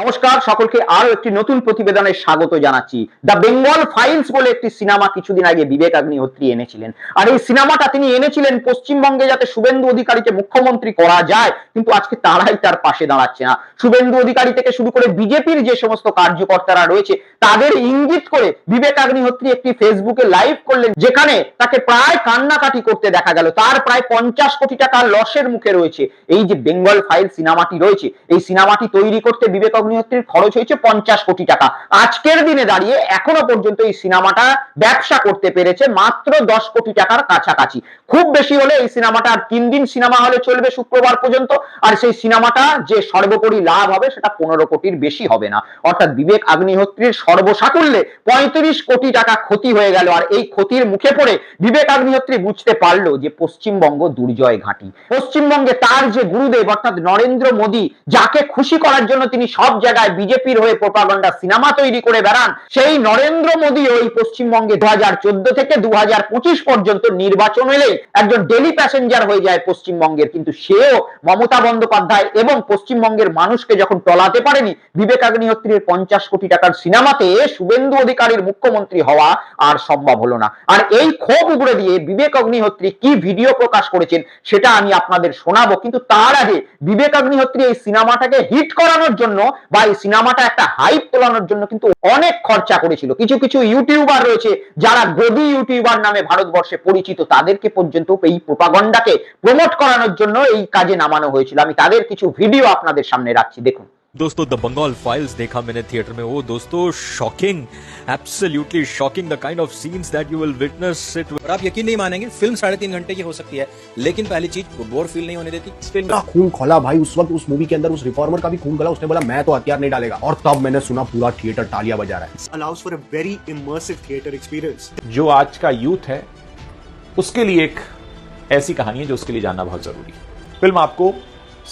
নমস্কার, সকলকে আরও একটি নতুন প্রতিবেদনে স্বাগত জানাচ্ছি। দ্য বেঙ্গল ফাইলস বলে একটি সিনেমা কিছুদিন আগে বিবেক অগ্নিহোত্রী এনেছিলেন। আর এই সিনেমাটা তিনি এনেছিলেন পশ্চিমবঙ্গে যাতে শুভেন্দু অধিকারীকে মুখ্যমন্ত্রী করা যায়, কিন্তু আজকে তারাই তার পাশে দাঁড়াচ্ছে না। শুভেন্দু অধিকারী থেকে শুরু করে বিজেপির যে সমস্ত কার্যকর্তারা রয়েছে, তাদের ইঙ্গিত করে বিবেক অগ্নিহোত্রী একটি ফেসবুকে লাইভ করলেন, যেখানে তাকে প্রায় কান্নাকাটি করতে দেখা গেল। তার প্রায় পঞ্চাশ কোটি টাকা লসের মুখে রয়েছে এই যে বেঙ্গল ফাইল সিনেমাটি রয়েছে। এই সিনেমাটি তৈরি করতে বিবেক অগ্নিহোত্রীর খরচ হয়েছে পঞ্চাশ কোটি টাকা। আজকের দিনে দাঁড়িয়ে এখনও পর্যন্ত এই সিনেমাটা ব্যবসা করতে পেরেছে মাত্র দশ কোটি টাকার কাছাকাছি। খুব বেশি হলে এই সিনেমাটা আর তিন দিন সিনেমা হলে চলবে শুক্রবার পর্যন্ত, আর সেই সিনেমাটা যে সর্বোপরি লাভ হবে সেটা পনেরো কোটির বেশি হবে না। অর্থাৎ বিবেক অগ্নিহোত্রীর সর্বসাকুল্যে পঁয়ত্রিশ কোটি টাকা ক্ষতি হয়ে গেল, আর এই ক্ষতির মুখে পড়ে বিবেক অগ্নিহোত্রী বুঝতে পারল যে পশ্চিমবঙ্গ দুর্জয় ঘাঁটি। পশ্চিমবঙ্গে তার যে গুরুদেব, অর্থাৎ নরেন্দ্র মোদী, যাকে খুশি করার জন্য তিনি সব জায়গায় বিজেপির হয়ে প্রোপাগান্ডা সিনেমা তৈরি করে বেড়ান, সেই নরেন্দ্র মোদী ওই পশ্চিমবঙ্গে দু হাজার চোদ্দ থেকে দু হাজার পঁচিশ পর্যন্ত নির্বাচন এলেই একজন ডেলি প্যাসেঞ্জার হয়ে যায় পশ্চিমবঙ্গের। কিন্তু সেও মমতা বন্দ্যোপাধ্যায় এবং পশ্চিমবঙ্গের মানুষকে যখন টলাতে পারেনি, বিবেক অগ্নিহোত্রীর পঞ্চাশ কোটি টাকার সিনেমাতে শুভেন্দু অধিকারীর মুখ্যমন্ত্রী হওয়া আর সম্ভব হলো না। আর এই ক্ষোভ উগড়ে দিয়ে বিবেক অগ্নিহোত্রী কি ভিডিও প্রকাশ করেছেন, সেটা আমি আপনাদের শোনাবো। কিন্তু তার আগে বিবেক অগ্নিহোত্রী এই সিনেমাটাকে হিট করানোর জন্য বা এই সিনেমাটা একটা হাইপ তোলানোর জন্য কিন্তু অনেক খরচা করেছিল। কিছু কিছু ইউটিউবার রয়েছে যারা গদি ইউটিউবার নামে ভারতবর্ষে পরিচিত। তাদেরকে পর্যন্ত এই প্রোপাগন্ডাকে প্রমোট করানোর জন্য এই কাজে নামানো হয়েছিল। আমি তাদের কিছু ভিডিও আপনাদের সামনে রাখছি। দেখুন। दोस्तों द बंगाल फाइल्स देखा मैंने थिएटर में। वो दोस्तों shocking absolutely shocking the kind of scenes that you will witness it और आप यकीन नहीं मानेंगे फ़िल्म साढ़े तीन घंटे की हो सकती है लेकिन पहली चीज़ बोर फील नहीं होने देती। इस फ़िल्म का खून खोला भाई उस वक्त उस मूवी के अंदर उस रिफॉर्मर का भी खून खोला उसने बोला मैं तो हथियार नहीं डालेगा। और तब मैंने सुना पूरा थिएटर तालियाँ बजा रहा है। Allows for a very immersive theater experience. जो आज का यूथ है उसके लिए एक ऐसी कहानी है जो उसके लिए जानना बहुत ज़रूरी है। फ़िल्म आपको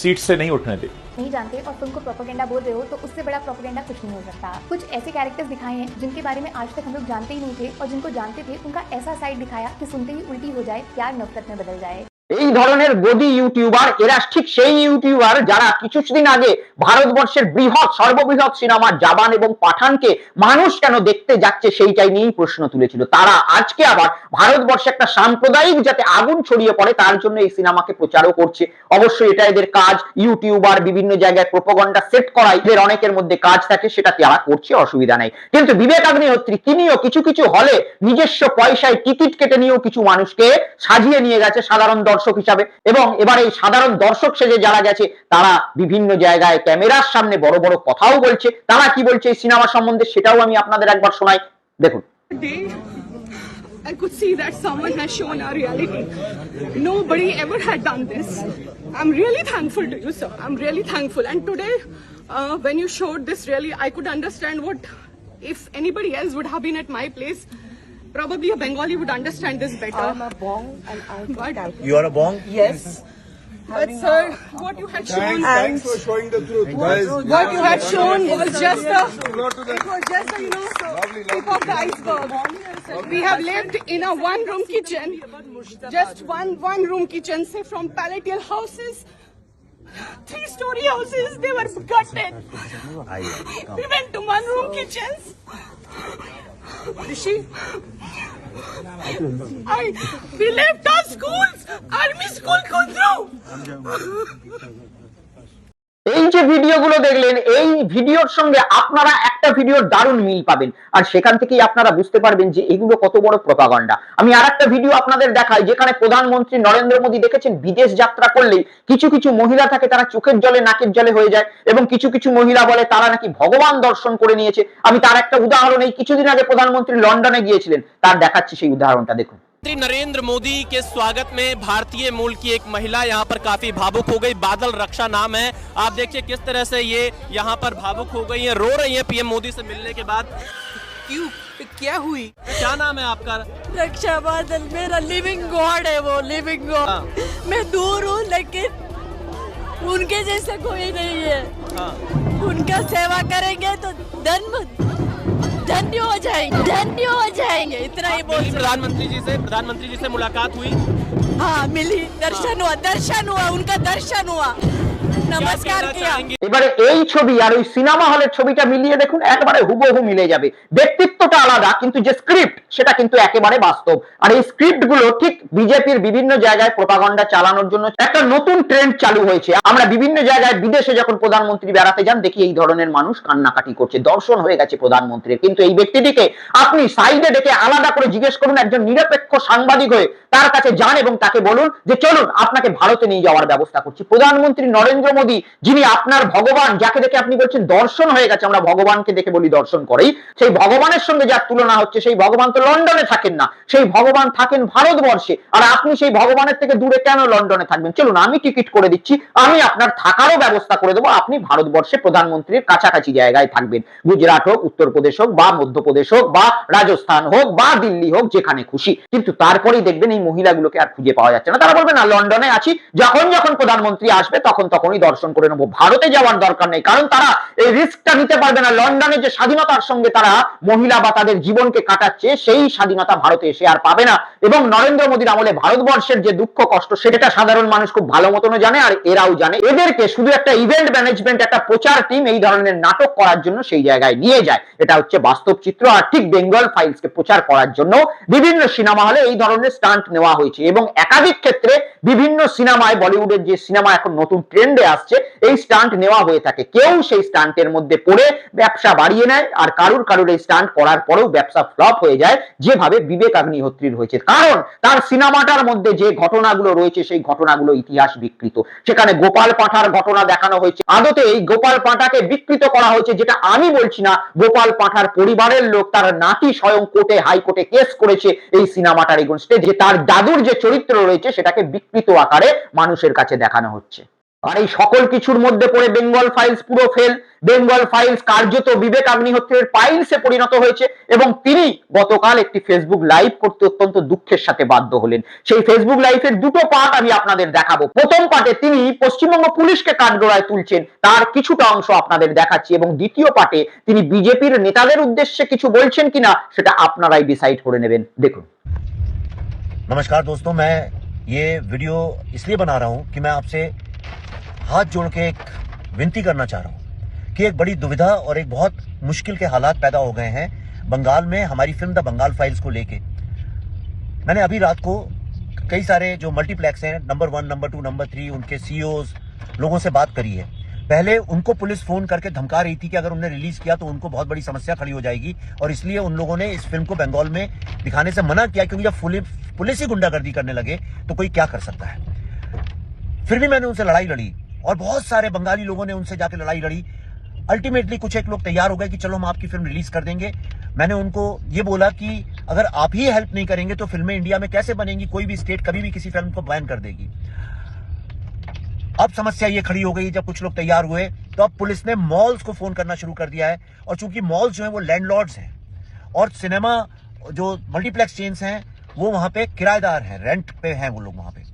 सीट से नहीं उठने देती। नहीं जानते और फ़िल्म को प्रोपोगेंडा बोल रहे हो तो उससे बड़ा प्रोपोगेंडा कुछ नहीं हो सकता। कुछ ऐसे कैरेक्टर्स दिखाए हैं, जिनके बारे में आज तक हम लोग जानते ही नहीं थे और जिनको जानते थे, उनका ऐसा साइड दिखाया कि सुनते ही उल्टी हो जाए, प्यार नफरत में बदल जाए। এই ধরনের গদি ইউটিউবার এরা ঠিক সেই ইউটিউবার যারা কিছুদিন আগে ভারতবর্ষের বৃহৎ, সর্ববৃহৎ সিনেমা জাবান এবং পাঠানকে মানুষ কেন দেখতে যাচ্ছে সেইটাই নিয়েই প্রশ্ন তুলেছিল। তারা আজকে আবার ভারতবর্ষে একটা সাম্প্রদায়িক যাতে আগুন ছড়িয়ে পড়ে, তার জন্য এই সিনেমাকে প্রচারও করছে। অবশ্যই এটা এদের কাজ। ইউটিউবার বিভিন্ন জায়গায় প্রোপাগন্ডা সেট করা এদের অনেকের মধ্যে কাজ থাকে, সেটা তারা করছে, অসুবিধা নেই। কিন্তু বিবেক অগ্নিহোত্রী তিনিও কিছু কিছু হলে নিজস্ব পয়সায় টিকিট কেটে নিয়েও কিছু মানুষকে সাজিয়ে নিয়ে গেছে সাধারণ দর্শক হিসাবে এবং এবার এই সাধারণ দর্শক সেজে যারা গেছে তারা বিভিন্ন জায়গায় ক্যামেরার সামনে বড় বড় কথাও বলছে তারা কি বলছে এই সিনেমা সম্বন্ধে সেটাও আমি আপনাদের একবার শোনাই দেখুন I could see that someone has shown our reality. Nobody ever had done this. I'm really thankful to you, sir. I'm really thankful. And today, uh, when you showed this, really, I could understand what, if anybody else would have been at my place, probably a Bengali would understand this better. I'm a bong and I can But- calculate. You are a bong? Yes. But, sir, what you had shown, And what you had shown was just a, it was just a, you know, tip of the iceberg. We have lived in a one-room kitchen, just one one-room kitchen, say from palatial houses, three-story houses, they were gutted. We went to one-room kitchens. Rishi, I, we left our schools, army school Kundru. এই যে ভিডিওগুলো দেখলেন, এই ভিডিওর সঙ্গে আপনারা একটা ভিডিওর দারুণ মিল পাবেন। আর সেখান থেকেই আপনারা বুঝতে পারবেন যে এগুলো কত বড় প্রপাগান্ডা আমি আর একটা ভিডিও আপনাদের দেখাই, যেখানে প্রধানমন্ত্রী নরেন্দ্র মোদী দেখেছেন, বিদেশ যাত্রা করলেই কিছু কিছু মহিলা থাকে, তারা চোখের জলে, নাকের জলে হয়ে যায়, এবং কিছু কিছু মহিলা বলে তারা নাকি ভগবান দর্শন করে নিয়েছে। আমি তার একটা উদাহরণ, এই কিছুদিন আগে প্রধানমন্ত্রী লন্ডনে গিয়েছিলেন, তার দেখাচ্ছি সেই উদাহরণটা, দেখুন। नरेंद्र मोदी के स्वागत में भारतीय मूल की एक महिला यहाँ पर काफ़ी भावुक हो गई। बादल रक्षा नाम है। आप देखिए किस तरह से ये यहाँ पर भावुक हो गई है। रो रही है पीएम मोदी से मिलने के बाद। क्यों? क्या हुई? क्या नाम है आपका? रक्षा बादल मेरा लिविंग गॉड है वो लिविंग गॉड मैं दूर हूँ लेकिन उनके जैसे कोई नहीं है। हाँ। उनका सेवा करेंगे तो धन्य धन्य हो जाएँगे धन्य हो जाएँगे। इतना ही बोल प्रधानमंत्री जी से प्रधानमंत्री जी से मुलाकात हुई। हाँ मिली। दर्शन हुआ दर्शन हुआ उनका दर्शन हुआ। নমস্কার এবারে এই ছবি আর ওই সিনেমা হলের ছবিটা মিলিয়ে দেখুন একেবারে হুবহু মিলে যাবে। ব্যক্তিত্বটা আলাদা কিন্তু যে স্ক্রিপ্ট সেটা কিন্তু একেবারে বাস্তব। আর এই স্ক্রিপ্টগুলো ঠিক বিজেপির বিভিন্ন জায়গায় প্রপাগন্ডা চালানোর জন্য একটা নতুন ট্রেন্ড চালু হয়েছে। আমরা বিভিন্ন জায়গায় বিদেশে যখন প্রধানমন্ত্রী বেড়াতে যান দেখি এই ধরনের মানুষ কান্নাকাটি করছে। দর্শন হয়ে গেছে প্রধানমন্ত্রীর। কিন্তু এই ব্যক্তিটিকে আপনি সাইডে ডেকে আলাদা করে জিজ্ঞেস করুন একজন নিরপেক্ষ সাংবাদিক হয়ে তার কাছে যান এবং তাকে বলুন যে চলুন আপনাকে ভারতে নিয়ে যাওয়ার ব্যবস্থা করছি। প্রধানমন্ত্রী নরেন্দ্র মোদী, যিনি আপনার ভগবান, যাকে দেখে আপনি বলছেন দর্শন হয়ে গেছে, আমরা ভগবানকে দেখে বলি দর্শন করেই সেই ভগবানের সঙ্গে যার তুলনা হচ্ছে, সেই ভগবান তো লন্ডনে থাকেন না, সেই ভগবান থাকেন ভারতবর্ষে, আর আপনি সেই ভগবানের থেকে দূরে কেন লন্ডনে থাকবেন? চলুন, আমি টিকিট করে দিচ্ছি, আমি আপনার থাকারও ব্যবস্থা করে দেবো, আপনি ভারতবর্ষে প্রধানমন্ত্রীর কাছাকাছি জায়গায় থাকবেন। গুজরাট হোক, উত্তরপ্রদেশ হোক, বা মধ্যপ্রদেশ হোক, বা রাজস্থান হোক, বা দিল্লি হোক, যেখানে খুশি। কিন্তু তারপরেই দেখবেন এই মহিলাগুলোকে আর খুঁজে পাওয়া যাচ্ছে না। তারা বলবে, না, লন্ডনে আছি। যখন যখন প্রধানমন্ত্রী আসবে, তখন তখন তখনই দর্শন করে নেব। ভারতে যাওয়ার দরকার নেই, কারণ তারা এই রিস্কটা নিতে পারবে না। লন্ডনে যে স্বাধীনতার সঙ্গে তারা মহিলা বা তাদের জীবনকে কাটাচ্ছে, সেই স্বাধীনতা ভারতে এসে আর পাবে না। এবং নরেন্দ্র মোদীর আমলে ভারতবর্ষের যে দুঃখ কষ্ট, সেটা সাধারণ মানুষ খুব ভালো মতনও জানে আর এরাও জানে। এদেরকে শুধু একটা ইভেন্ট ম্যানেজমেন্ট একটা প্রচার টিম এই ধরনের নাটক করার জন্য সেই জায়গায় নিয়ে যায়। এটা হচ্ছে বাস্তব চিত্র আর ঠিক বেঙ্গল ফাইলসকে প্রচার করার জন্য বিভিন্ন সিনেমা হলে এই ধরনের স্টান্ট নেওয়া হয়েছে। এবং একাধিক ক্ষেত্রে বিভিন্ন সিনেমায়, বলিউডের যে সিনেমা এখন নতুন ট্রেন্ডে আসছে, এই স্টান্ট নেওয়া হয়ে থাকে। কেউ সেই স্টান্টের মধ্যে পড়ে ব্যবসা বাড়িয়ে নেয় আর কারুর কারুর এই স্টান্ট করার পরেও ব্যবসা ফ্লপ হয়ে যায়, যেভাবে বিবেক অগ্নিহোত্রীর হয়েছে। কারণ তার সিনেমাটার মধ্যে যে ঘটনাগুলো রয়েছে, সেই ঘটনাগুলো ইতিহাস বিকৃত। সেখানে গোপাল পাঁঠার ঘটনা দেখানো হয়েছে। আদতে এই গোপাল পাঁঠাকে বিকৃত করা হয়েছে, যেটা আমি বলছি না, গোপাল পাঁঠার পরিবারের লোক, তার নাতি স্বয়ং কোর্টে, হাইকোর্টে কেস করেছে এই সিনেমাটার এগোনস্টে যে তার দাদুর যে চরিত্র রয়েছে, সেটাকে বিকৃত আকারে মানুষের কাছে দেখানো হচ্ছে। আর এই সকল কিছুর মধ্যে পড়ে বেঙ্গল ফাইলস পুরো ফেল বেঙ্গল ফাইলস কার্যত বিবেক অগ্নিহোত্রীর ফাইলসে পরিণত হয়েছে এবং তিনি গতকাল একটি ফেসবুক লাইভ করতে অত্যন্ত দুঃখের সাথে বাধ্য হলেন সেই ফেসবুক লাইভের দুটো পার্ট আমি আপনাদের দেখাবো প্রথম পার্টে তিনি পশ্চিমবঙ্গ পুলিশকে কাঠগড়ায় তুলছেন তার কিছুটা অংশ আপনাদের দেখাচ্ছি এবং দ্বিতীয় পার্টে তিনি বিজেপির নেতাদের উদ্দেশ্যে কিছু বলছেন কিনা সেটা আপনারাই ডিসাইড করে নেবেন দেখুন नमस्कार दोस्तों मैं ये वीडियो इसलिए बना रहा हूं कि मैं आपसे हाथ जोड़ के एक विनती करना चाह रहा हूँ कि एक बड़ी दुविधा और एक बहुत मुश्किल के हालात पैदा हो गए हैं बंगाल में हमारी फ़िल्म द बंगाल फाइल्स को लेके। मैंने अभी रात को कई सारे जो मल्टीप्लेक्स हैं, number one, number two, number three, उनके सीईओज लोगों से बात करी है। पहले उनको पुलिस फ़ोन करके धमका रही थी कि अगर उन्होंने रिलीज़ किया तो उनको बहुत बड़ी समस्या खड़ी हो जाएगी और इसलिए उन लोगों ने इस फ़िल्म को बंगाल में दिखाने से मना किया क्योंकि जब पुलिस ही गुंडागर्दी करने लगे तो कोई क्या कर सकता है? फिर भी मैंने उनसे लड़ाई लड़ी। और बहुत सारे बंगाली लोगों ने उनसे जाके लड़ाई लड़ी। अल्टीमेटली कुछ एक लोग तैयार हो गए कि चलो हम आपकी फ़िल्म रिलीज़ कर देंगे। मैंने उनको ये बोला कि अगर आप ही हेल्प नहीं करेंगे तो फ़िल्में इंडिया में कैसे बनेंगी? कोई भी स्टेट कभी भी किसी फ़िल्म को बैन कर देगी। अब समस्या ये खड़ी हो गई जब कुछ लोग तैयार हुए तो अब पुलिस ने मॉल्स को फ़ोन करना शुरू कर दिया है। और चूँकि मॉल्स जो है वो लैंडलॉर्ड्स हैं और सिनेमा जो मल्टीप्लेक्स चेन्स हैं, वो वहाँ पे किराएदार हैं रेंट पे हैं वो लोग वहाँ पे।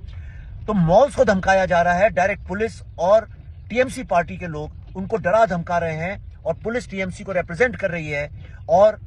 तो मॉल्स को धमकाया जा रहा है। डायरेक्ट पुलिस और टीएमसी पार्टी के लोग उनको डरा धमका रहे हैं और पुलिस टीएमसी को रिप्रेजेंट कर रही है और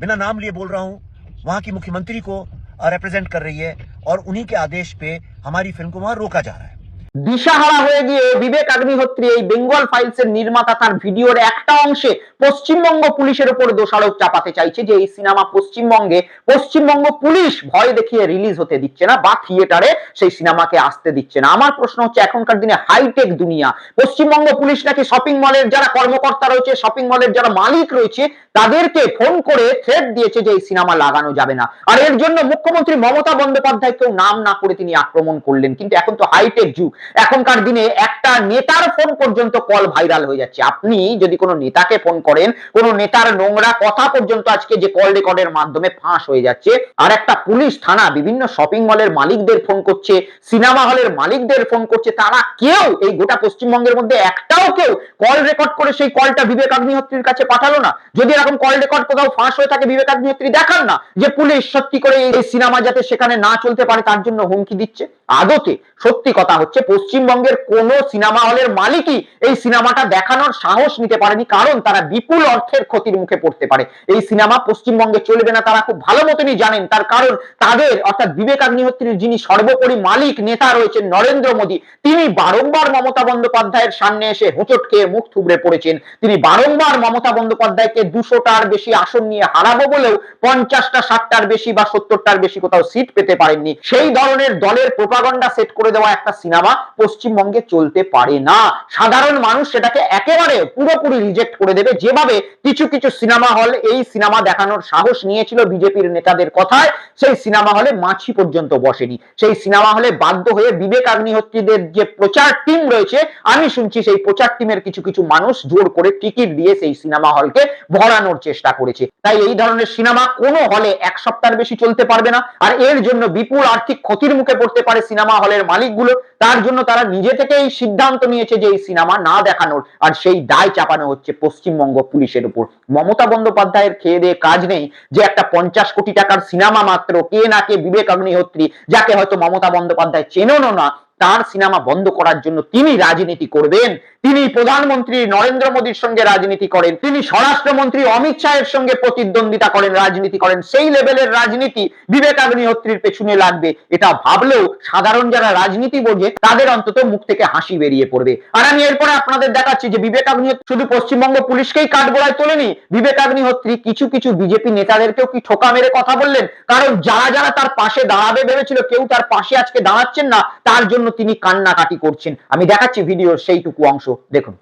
बिना नाम लिए बोल रहा हूँ, वहाँ की मुख्यमंत्री को रिप्रेजेंट कर रही है और उन्हीं के आदेश पे हमारी फ़िल्म को वहाँ रोका जा रहा है। দিশাহারা হয়ে গিয়ে বিবেক অগ্নিহোত্রী এই বেঙ্গল ফাইলসের নির্মাতা তার ভিডিওর একটা অংশে পশ্চিমবঙ্গ পুলিশের উপর দোষারোপ চাপাতে চাইছে যে এই সিনেমা পশ্চিমবঙ্গে, পশ্চিমবঙ্গ পুলিশ ভয় দেখিয়ে রিলিজ হতে দিচ্ছে না বা থিয়েটারে সেই সিনেমাকে আসতে দিচ্ছে না। আমার প্রশ্ন হচ্ছে, এখনকার দিনে হাইটেক দুনিয়া, পশ্চিমবঙ্গ পুলিশ নাকি শপিং মলের যারা কর্মকর্তা রয়েছে শপিং মলের যারা মালিক রয়েছে, তাদেরকে ফোন করে থ্রেট দিয়েছে যে এই সিনেমা লাগানো যাবে না। আর এর জন্য মুখ্যমন্ত্রী মমতা বন্দ্যোপাধ্যায় কেউ নাম না করে তিনি আক্রমণ করলেন। কিন্তু এখন তো হাইটেক যুগ। এখনকার দিনে একটা নেতার ফোন পর্যন্ত কল ভাইরাল হয়ে যাচ্ছে। আপনি যদি কোনো নেতাকে ফোন করেন, কোন নেতার নোংরা কথা পর্যন্ত আজকে যে কল রেকর্ডের মাধ্যমে ফাঁস হয়ে যাচ্ছে, আর একটা পুলিশ থানা, বিভিন্ন শপিং মলের মালিকদের ফোন করছে সিনেমা হলের মালিকদের ফোন করছে, তারা কেউ এই গোটা পশ্চিমবঙ্গের মধ্যে একটাও কেউ কল রেকর্ড করে সেই কলটা বিবেক অগ্নিহোত্রীর কাছে পাঠালো না। যদি এরকম কল রেকর্ড কোথাও ফাঁস হয়ে থাকে, বিবেক অগ্নিহোত্রী দেখান না যে পুলিশ সত্যি করে এই সিনেমা যাতে সেখানে না চলতে পারে, তার জন্য হুমকি দিচ্ছে। আদতে সত্যি কথা হচ্ছে পশ্চিমবঙ্গের কোন সিনেমা হলের মালিকই এই সিনেমাটা দেখানোর সাহস নিতে পারেনি, কারণ তারা বিপুল অর্থের ক্ষতির মুখে পড়তে পারে। এই সিনেমা পশ্চিমবঙ্গে চলবে না, তারা খুব ভালো মতনই জানেন, তার কারণ তাদের, অর্থাৎ বিবেক অগ্নিহোত্রীর যিনি সর্বোপরি মালিক, নেতা রয়েছেন নরেন্দ্র মোদী, তিনি বারংবার মমতা বন্দ্যোপাধ্যায়ের সামনে এসে হোঁচট খেয়ে মুখ থুবড়ে পড়েছেন। তিনি বারংবার মমতা বন্দ্যোপাধ্যায়কে দুশোটার বেশি আসন নিয়ে হারাবো বলেও পঞ্চাশটা, ষাটটার বেশি বা সত্তরটার বেশি কোথাও সিট পেতে পারেননি। সেই ধরনের দলের প্রোপাগন্ডা সেট করে দেওয়া একটা সিনেমা পশ্চিমবঙ্গে চলতে পারে না। সাধারণ মানুষ সেটাকে একেবারে পুরোপুরি রিজেক্ট করে দেবে। যেভাবে কিছু কিছু সিনেমা হল এই সিনেমা দেখানোর সাহস নিয়েছিল বিজেপির নেতাদের কথায়, সেই সিনেমা হলে মাছি পর্যন্ত বসেনি। সেই সিনেমা হলে বাধ্য হয়ে বিবেক আগ্নিহোত্রীদের যে প্রচার টিম রয়েছে, আমি শুনছি সেই প্রচার টিমের কিছু কিছু মানুষ জোর করে টিকিট দিয়ে সেই সিনেমা হলকে ভরানোর চেষ্টা করেছে। তাই এই ধরনের সিনেমা কোনো হলে এক সপ্তাহের বেশি চলতে পারবে না। আর এর জন্য বিপুল আর্থিক ক্ষতির মুখে পড়তে পারে সিনেমা হলের মালিকগুলো, তার জন্য তারা নিজে থেকে এই সিদ্ধান্ত নিয়েছে যে এই সিনেমা না দেখানোর, আর সেই দায় চাপানো হচ্ছে পশ্চিমবঙ্গ পুলিশের উপর। মমতা বন্দ্যোপাধ্যায়ের খেয়ে দিয়ে কাজ নেই যে একটা পঞ্চাশ কোটি টাকার সিনেমা মাত্র কে না কে বিবেক অগ্নিহোত্রী যাকে হয়তো মমতা বন্দ্যোপাধ্যায় চেনেনও না তার সিনেমা বন্ধ করার জন্য তিনি রাজনীতি করবেন, তিনি প্রধানমন্ত্রী নরেন্দ্র মোদীর সঙ্গে রাজনীতি করেন, তিনি স্বরাষ্ট্রমন্ত্রী অমিত শাহের সঙ্গে প্রতিদ্বন্দ্বিতা করেন, রাজনীতি করেন, সেই লেভেলের রাজনীতি বিবেক অগ্নিহোত্রীর পেছনে লাগবে। এটা ভাবলেও সাধারণ যারা রাজনীতি বোঝে, তাদের অন্তত মুখ থেকে হাসি বেরিয়ে পড়বে। আর আমি এরপরে আপনাদের দেখাচ্ছি যে বিবেক অগ্নিহোত্রী শুধু পশ্চিমবঙ্গ পুলিশকেই কাঠগোড়ায় তোলেনি, বিবেক অগ্নিহোত্রী কিছু কিছু বিজেপি নেতাদেরকেও কি ঠোকা মেরে কথা বললেন? কারণ যারা যারা তার পাশে দাঁড়াবে ভেবেছিল, কেউ তার পাশে আজকে দাঁড়াচ্ছেন না, তার জন্য তিনি কান্নাকাটি করছেন আমি দেখাচ্ছি ভিডিওর সেইটুকু অংশ দেখুন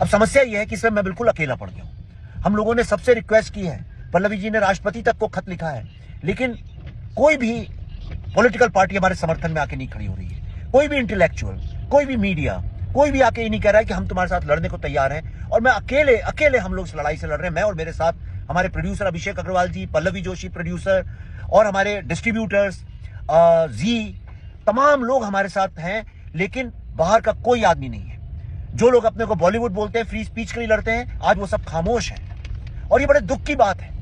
अब समस्या यह है कि इसमें मैं बिल्कुल अकेला पड़ गया हूं हम लोगों ने सबसे रिक्वेस्ट की है पल्लवी जी ने राष्ट्रपति तक को खत लिखा है लेकिन कोई भी पॉलिटिकल पार्टी हमारे समर्थन में आके नहीं खड़ी हो रही है कोई भी इंटेलेक्चुअल कोई भी मीडिया कोई भी आके ये नहीं कह रहा है कि हम तुम्हारे साथ लड़ने को तैयार हैं और मैं अकेले अकेले हम लोग इस लड़ाई से लड़ रहे हैं मैं और मेरे साथ हमारे प्रोड्यूसर अभिषेक अग्रवाल जी पल्लवी जोशी प्रोड्यूसर और हमारे डिस्ट्रीब्यूटर्स जी तमाम लोग हमारे साथ हैं, लेकिन बाहर का कोई आदमी नहीं है। जो लोग अपने को बॉलीवुड बोलते हैं, फ्री स्पीच के लिए लड़ते हैं, आज वो सब खामोश हैं। और ये बड़े दुख की बात है।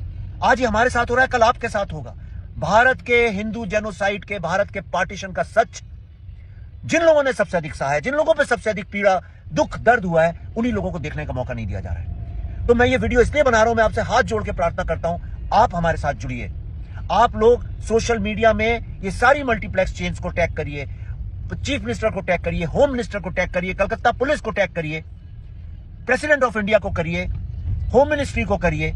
आज ये हमारे साथ हो रहा है, कल आपके साथ होगा। भारत के हिंदू जेनोसाइड के, भारत के पार्टीशन का सच, जिन लोगों ने सबसे अधिक सहा है, जिन लोगों पर सबसे अधिक पीड़ा, दुख, दर्द हुआ है, उन्हीं लोगों को देखने का मौका नहीं दिया जा रहा है। तो मैं ये वीडियो इसलिए बना रहा हूँ, मैं आपसे हाथ जोड़ के प्रार्थना करता हूँ, आप हमारे साथ जुड़िए। आप लोग सोशल मीडिया में ये सारी मल्टीप्लेक्स चेन्स को टैग करिए, चीफ मिनिस्टर को टैग करिए, होम मिनिस्टर को टैग करिए, कलकत्ता पुलिस को टैग करिए, प्रेसिडेंट ऑफ़ इंडिया को करिए, होम मिनिस्ट्री को करिए,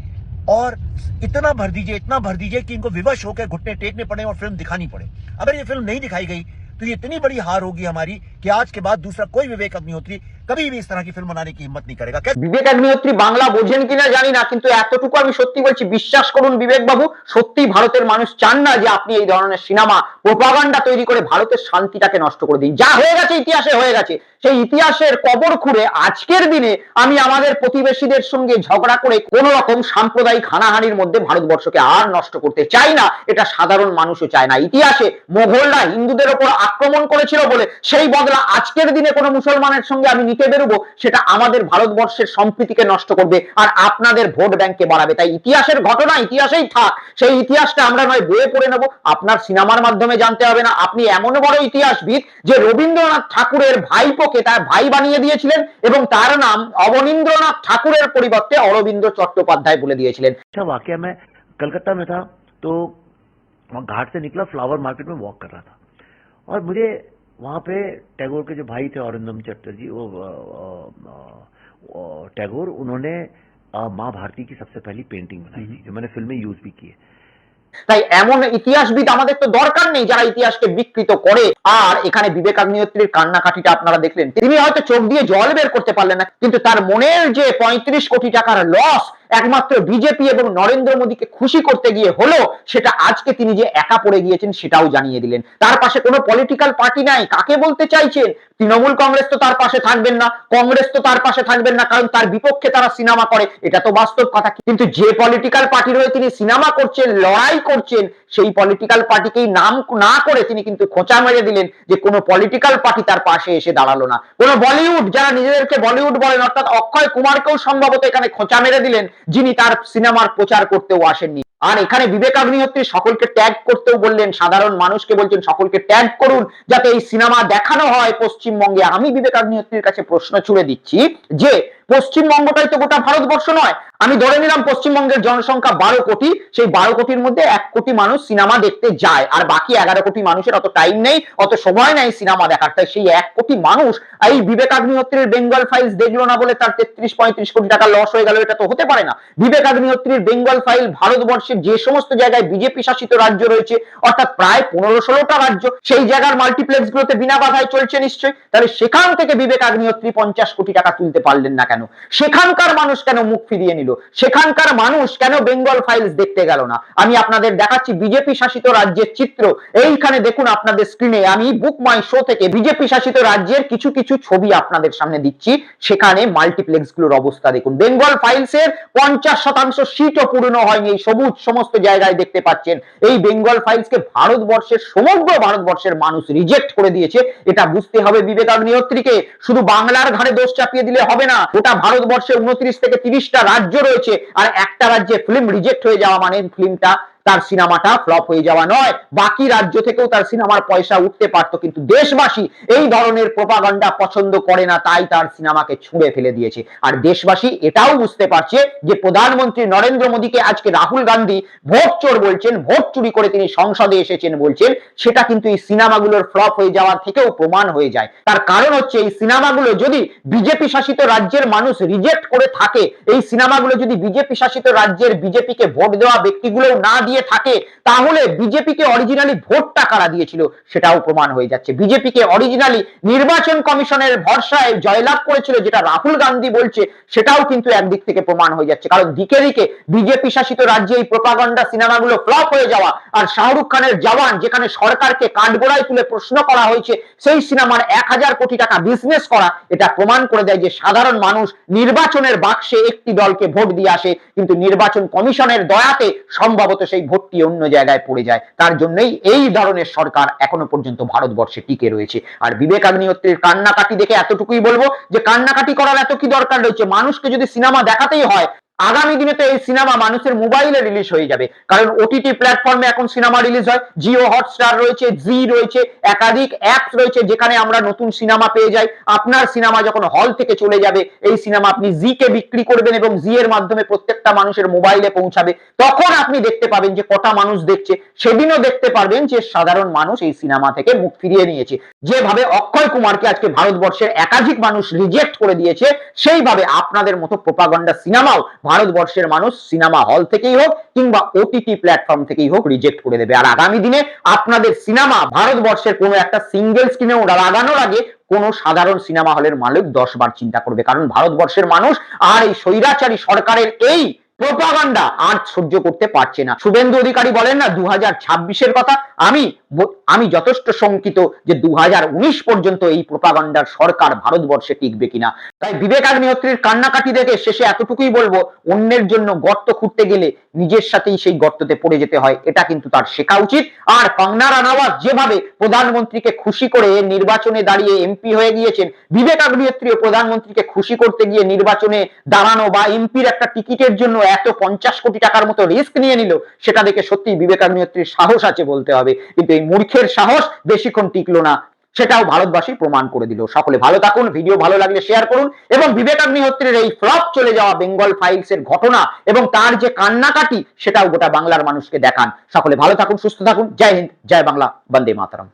और इतना भर दीजिए, इतना भर दीजिए कि इनको विवश होकर घुटने टेकने पड़े और फ़िल्म दिखानी पड़े। अगर ये फ़िल्म नहीं दिखाई गई तो ये इतनी बड़ी हार होगी हमारी कि आज के बाद दूसरा कोई विवेक अग्निहोत्री कभी भी इस तरह की फिल्म बनाने की हिम्मत नहीं करेगा कैसे বিবেক অগ্নিহোত্রী বাংলা বোঝেন কিনা জানি না কিন্তু এতটুকু আমি সত্যি বলছি বিশ্বাস করুন বিবেক বাবু সত্যি ভারতের মানুষ চান না যে আপনি এই ধরনের সিনেমা প্রোপাগান্ডা তৈরি করে ভারতের শান্তিটাকে নষ্ট করে দিন যা হয়ে গেছে ইতিহাসে হয়ে গেছে সেই ইতিহাসের কবর খুঁড়ে আজকের দিনে আমি আমাদের প্রতিবেশীদের সঙ্গে ঝগড়া করে কোন রকম সাম্প্রদায়িক হানাহানির মধ্যে ভারতবর্ষকে আর নষ্ট করতে চাই না এটা সাধারণ মানুষও চায় না ইতিহাসে মোগলরা হিন্দুদের ওপর আক্রমণ করেছিল বলে সেই বদলা আজকের দিনে কোনো মুসলমানের সঙ্গে আমি নিতে বেরোবো সেটা আমাদের ভারতবর্ষের সম্প্রীতিকে নষ্ট করবে আর আপনাদের ভোট ব্যাংকে বাড়াবে তাই ইতিহাসের ঘটনা ইতিহাসেই থাক সেই ইতিহাসটা আমরা নয় বইয়ে পড়ে নেব আপনার সিনেমার মাধ্যমে জানতে হবে না আপনি এমন বড় ইতিহাসবিদ যে রবীন্দ্রনাথ ঠাকুরের ভাইপোকে তার ভাই বানিয়ে দিয়েছিলেন এবং তার নাম অবনীন্দ্রনাথ ঠাকুরের পরিবর্তে অরবিন্দ চট্টোপাধ্যায় বলে দিয়েছিলেন अच्छा वाकया मैं कलकत्ता में था तो वहाँ घाट से निकला फ्लावर मार्केट में वॉक कर रहा था और मुझे वहाँ पे टैगोर के जो भाई थे औरंदम चटर्जी वो अ, अ, अ, टैगोर उन्होंने अ, माँ भारती की सबसे पहली पेंटिंग बनाई थी जो मैंने फिल्म में यूज भी की है তাই এমন ইতিহাসবিদ আমাদের তো দরকার নেই যারা ইতিহাসকে বিকৃত করে আর এখানে বিবেক অগ্নিহোত্রীর কান্নাকাটিটা আপনারা দেখলেন। তিনি হয়তো চোখ দিয়ে জল বের করতে পারলেন না, কিন্তু তার মনের যে পঁয়ত্রিশ কোটি টাকার লস একমাত্র বিজেপি এবং নরেন্দ্র মোদীকে খুশি করতে গিয়ে হলো, সেটা আজকে তিনি যে একা পড়ে গিয়েছেন সেটাও জানিয়ে দিলেন। তার পাশে কোনো পলিটিক্যাল পার্টি নাই, কাকে বলতে চাইছেন? তৃণমূল কংগ্রেস তো তার পাশে থাকবেন না, কংগ্রেস তো তার পাশে থাকবেন না, কারণ তার বিপক্ষে তারা সিনেমা করে, এটা তো বাস্তব কথা। কিন্তু যে পলিটিক্যাল পার্টির হয়ে তিনি সিনেমা করছেন, লড়াই করছেন, সেই পলিটিক্যাল পার্টিকেই নাম না করে তিনি কিন্তু খোঁচা মেরে দিলেন। যে কোনো পলিটিক্যাল পার্টি তার পাশে এসে দাঁড়াল না। কোনো বলিউড, যারা নিজেদেরকে বলিউড বলেন, অর্থাৎ অক্ষয় কুমারকেও সম্ভবত এখানে খোঁচা মেরে দিলেন, যিনি তার সিনেমার প্রচার করতেও আসেননি। আর এখানে বিবেক অগ্নিহোত্রী সকলকে ট্যাগ করতেও বললেন, সাধারণ মানুষকে বলছেন, সকলকে ট্যাগ করুন, যাতে এই সিনেমা দেখানো হয় পশ্চিমবঙ্গে। আমি বিবেক অগ্নিহোত্রীর কাছে প্রশ্ন ছুড়ে দিচ্ছি যে পশ্চিমবঙ্গটাই তো গোটা ভারতবর্ষ নয়। আমি ধরে নিলাম পশ্চিমবঙ্গের জনসংখ্যা বারো কোটি, সেই বারো কোটির মধ্যে এক কোটি মানুষ সিনেমা দেখতে যায়, আর বাকি এগারো কোটি মানুষের অত টাইম নেই, অত সময় নেই সিনেমা দেখার। তাই সেই এক কোটি মানুষ, এই বিবেক অগ্নিহোত্রীর বেঙ্গল ফাইলস দেখল না বলে তার তেত্রিশ পঁয়ত্রিশ কোটি টাকা লস হয়ে গেল, এটা তো হতে পারে না। বিবেক অগ্নিহোত্রীর বেঙ্গল ফাইল ভারতবর্ষের যে সমস্ত জায়গায় বিজেপি শাসিত রাজ্য রয়েছে, অর্থাৎ প্রায় পনেরো ষোলোটা রাজ্য, সেই জায়গার মাল্টিপ্লেক্স গুলোতে বিনা বাধায় চলছে নিশ্চয়ই। তাহলে সেখান থেকে বিবেক অগ্নিহোত্রী পঞ্চাশ কোটি টাকা তুলতে পারলেন না কেন? সেখানকার মানুষ কেন মুখ ফিরিয়ে নিল? সেখানকার মানুষ কেন বেঙ্গল ফাইলস দেখতে গেল না? আমি আপনাদের দেখাচ্ছি বিজেপি শাসিত রাজ্যের চিত্র। এইখানে দেখুন আপনাদের স্ক্রিনে আমি বুক মাই শো থেকে বিজেপি শাসিত রাজ্যের কিছু কিছু ছবি আপনাদের সামনে দিচ্ছি। সেখানে মাল্টিপ্লেক্সগুলোর অবস্থা দেখুন। বেঙ্গল ফাইলস এর পঞ্চাশ শতাংশ সিটও পূর্ণ হয়নি। এই সবুজ সমস্ত জায়গায় দেখতে পাচ্ছেন। এই বেঙ্গল ফাইলস কে ভারতবর্ষের সমগ্র ভারতবর্ষের মানুষ রিজেক্ট করে দিয়েছে। এটা বুঝতে হবে বিবেক অগ্নিহোত্রীকে শুধু বাংলার ঘাড়ে দোষ চাপিয়ে দিলে হবে না। গোটা ভারতবর্ষে উনত্রিশ থেকে তিরিশটা রাজ্য রয়েছে, আর একটা রাজ্যে ফিল্ম রিজেক্ট হয়ে যাওয়া মানে ফিল্মটা তার সিনেমাটা ফ্লপ হয়ে যাওয়া নয়। বাকি রাজ্য থেকেও তার সিনেমার পয়সা উঠতে পারতো, কিন্তু দেশবাসী এই ধরনের প্রপাগান্ডা পছন্দ করে না, তাই তার সিনেমাকে ছুঁড়ে ফেলে দিয়েছে। আর দেশবাসী এটাও বুঝতে পারছে যে প্রধানমন্ত্রী নরেন্দ্র মোদীকে আজকে রাহুল গান্ধী ভোট চোর বলছেন, ভোট চুরি করে তিনি সংসদে এসেছেন বলছেন, সেটা কিন্তু এই সিনেমাগুলোর ফ্লপ হয়ে যাওয়ার থেকেও প্রমাণ হয়ে যায়। তার কারণ হচ্ছে এই সিনেমাগুলো যদি বিজেপি শাসিত রাজ্যের মানুষ রিজেক্ট করে থাকে, এই সিনেমাগুলো যদি বিজেপি শাসিত রাজ্যের বিজেপিকে ভোট দেওয়া ব্যক্তিগুলো না দিয়ে থাকে, তাহলে বিজেপিকে অরিজিনালি ভোটটা কারা দিয়েছিল সেটাও প্রমাণ হয়ে যাচ্ছে। বিজেপিকে অরিজিনালি নির্বাচন কমিশনের ভরসায় জয়লাভ করেছিল, যেটা রাহুল গান্ধী বলছে, সেটাও কিন্তু একদিক থেকে প্রমাণ হয়ে যাচ্ছে। কারণ দিকে দিকে বিজেপি শাসিত রাজ্যে এই প্রপাগান্ডা সিনেমাগুলো ফ্লপ হয়ে যাওয়া আর শাহরুখ খানের জওয়ান, যেখানে সরকারকে কাঠগোড়ায় তুলে প্রশ্ন করা হয়েছে, সেই সিনেমার এক হাজার কোটি টাকা বিজনেস করা, এটা প্রমাণ করে দেয় যে সাধারণ মানুষ নির্বাচনের বাক্সে একটি দলকে ভোট দিয়ে আসে, কিন্তু নির্বাচন কমিশনের দয়াতে সম্ভবত সেই ভোটটি অন্য জায়গায় পড়ে যায়। তার জন্যই এই ধরনের সরকার এখনও পর্যন্ত ভারতবর্ষে টিকে রয়েছে। আর বিবেক কান্নাকাটি দেখে এতটুকুই বলব যে, কান্নাকাটি করার এত কি দরকার রয়েছে? মানুষকে যদি সিনেমা দেখাতেই হয় আগামী দিনে তো এই সিনেমা মানুষের মোবাইলে রিলিজ হয়ে যাবে। কারণ ওটিটি প্ল্যাটফর্মে এখন সিনেমা রিলিজ হয় জিও হটস্টার রয়েছে জি রয়েছে, একাধিক অ্যাপস রয়েছে যেখানে আমরা নতুন সিনেমা পেয়ে যাই। আপনার সিনেমা যখন হল থেকে চলে যাবে, এই সিনেমা আপনি জি কে বিক্রি করবেন এবং জি এর মাধ্যমে প্রত্যেকটা মানুষের মোবাইলে পৌঁছাবে। তখন আপনি দেখতে পাবেন যে কটা মানুষ দেখছে। সেদিনও দেখতে পারবেন যে সাধারণ মানুষ এই সিনেমা থেকে মুখ ফিরিয়ে নিয়েছে। যেভাবে অক্ষয় কুমারকে আজকে ভারতবর্ষের একাধিক মানুষ রিজেক্ট করে দিয়েছে, সেইভাবে আপনাদের মতো প্রোপাগান্ডা সিনেমাও ভারতবর্ষের মানুষ সিনেমা হল থেকেই হোক কিংবা ওটিটি প্ল্যাটফর্ম থেকেই হোক রিজেক্ট করে দেবে। আর আগামী দিনে আপনাদের সিনেমা ভারতবর্ষের কোনো একটা সিঙ্গেল স্ক্রিনে লাগানোর আগে কোনো সাধারণ সিনেমা হলের মালিক দশ বার চিন্তা করবে। কারণ ভারতবর্ষের মানুষ আর এই স্বৈরাচারী সরকারের এই প্রোপাগান্ডা। আর সহ্য করতে পারছে না। শুভেন্দু অধিকারী বলেন না দু হাজার কথা। আমি আমি যথেষ্ট শঙ্কিত যে দু পর্যন্ত এই প্রোপাগান্ডার সরকার ভারতবর্ষে টিকবে কিনা। তাই বিবেক অগ্নিহোত্রীর কান্নাকাটি দেখে শেষে এতটুকুই বলব, অন্যের জন্য গর্ত খুঁড়তে গেলে নিজের সাথেই সেই গর্ততে পড়ে যেতে হয়। এটা কিন্তু তার শেখা উচিত। আর কঙ্গনা রানাওয়াত যেভাবে প্রধানমন্ত্রীকে খুশি করে নির্বাচনে দাঁড়িয়ে এমপি হয়ে গিয়েছেন, বিবেক অগ্নিহোত্রীও প্রধানমন্ত্রীকে খুশি করতে গিয়ে নির্বাচনে দাঁড়ানো বা এমপির একটা টিকিটের জন্য এত পঞ্চাশ কোটি টাকার মতো রিস্ক নিয়ে নিল, সেটা দেখে সত্যি বিবেক অগ্নিহোত্রীর সাহস আছে বলতে হবে। কিন্তু এই মূর্খের সাহস বেশিক্ষণ টিকলো না, সেটাও ভারতবাসী প্রমাণ করে দিল। সকলে ভালো থাকুন ভিডিও ভালো লাগলে শেয়ার করুন, এবং বিবেক অগ্নিহোত্রীর এই ফ্লপ চলে যাওয়া বেঙ্গল ফাইলস এর ঘটনা এবং তার যে কান্নাকাটি, সেটাও গোটা বাংলার মানুষকে দেখান। সকলে ভালো থাকুন, সুস্থ থাকুন। জয় হিন্দ, জয় বাংলা, বন্দে মাতরম।